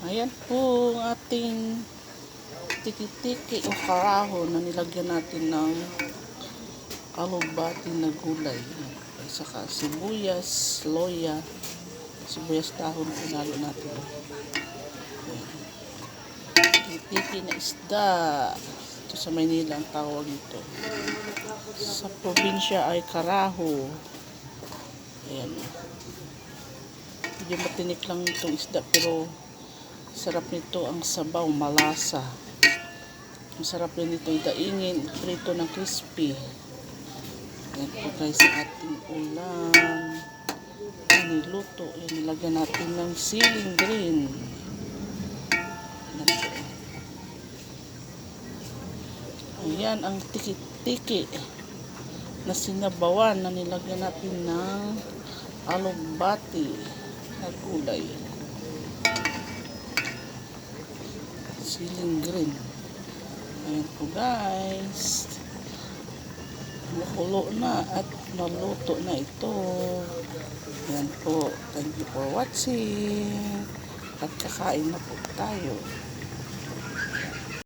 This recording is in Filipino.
Ayan po ang ating tiki-tiki o karaho na nilagyan natin ng alubati na gulay. Saka sibuyas, loya, sibuyas dahon pinalo natin. Tiki-tiki na isda. Ito sa Maynila ang tawag ito. Sa probinsya ay karaho. Ayan. Medyo matinik lang itong isda pero sarap nito ang sabaw, malasa. Ang sarap din nito daingin, prito ng crispy. Yan po guys sa ating ulam. Niluto, yan nilagyan natin ng siling green. Yan. Ayan ang tiki-tiki na sinabawan na nilagyan natin ng alugbati na gulay. Siling green. Ayan po guys. Makulo na at maluto na ito. Ayan po. Thank you for watching. At kakain na po tayo.